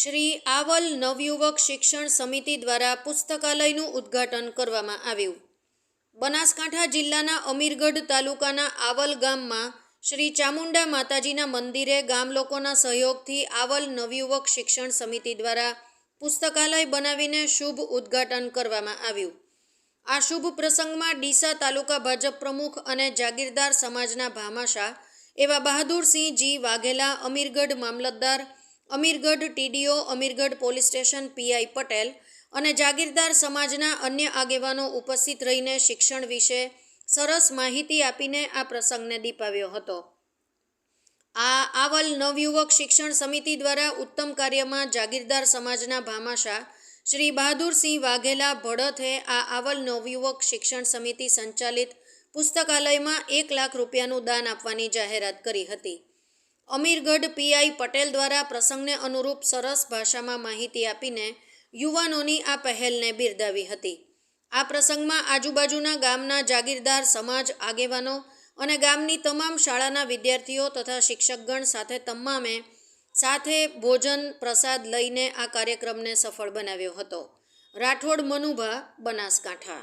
શ્રી આવલ નવયુવક શિક્ષણ સમિતિ દ્વારા પુસ્તકાલયનું ઉદ્ઘાટન કરવામાં આવ્યું. બનાસકાંઠા જિલ્લાના અમીરગઢ તાલુકાના આવલ ગામમાં શ્રી ચામુંડા માતાજીના મંદિરે ગામ લોકોના સહયોગથી આવલ નવયુવક શિક્ષણ સમિતિ દ્વારા પુસ્તકાલય બનાવીને શુભ ઉદ્ઘાટન કરવામાં આવ્યું. આ શુભ પ્રસંગમાં ડીસા તાલુકા ભાજપ પ્રમુખ અને જાગીરદાર સમાજના ભામાશા એવા બહાદુરસિંહજી વાઘેલા, અમીરગઢ મામલતદાર Amirgadh TDO, Amirgadh police station, PI Patel અને જાગીરદાર સમાજના અન્ય આગેવાનો ઉપસ્થિત રહીને શિક્ષણ વિશે સરસ માહિતી આપીને આ પ્રસંગને દીપાવ્યો હતો. આ આવલ નવયુવક શિક્ષણ સમિતિ દ્વારા ઉત્તમ કાર્યમાં જાગીરદાર સમાજના ભામાશા શ્રી બહાદુરસિંહ વાઘેલા ભડથે આ આવલ નવયુવક શિક્ષણ સમિતિ સંચાલિત પુસ્તકાલયમાં એક લાખ રૂપિયાનું દાન આપવાની જાહેરાત કરી હતી. અમીરગઢ પીઆઈ પટેલ દ્વારા પ્રસંગને અનુરૂપ સરસ ભાષામાં માહિતી આપીને યુવાનોની આ પહેલને બિરદાવી હતી. આ પ્રસંગમાં આજુબાજુના ગામના જાગીરદાર સમાજ આગેવાનો અને ગામની તમામ શાળાના વિદ્યાર્થીઓ તથા શિક્ષકગણ સાથે તમામે સાથે ભોજન પ્રસાદ લઈને આ કાર્યક્રમને સફળ બનાવ્યો હતો. રાઠોડ મનુભા, બનાસકાંઠા.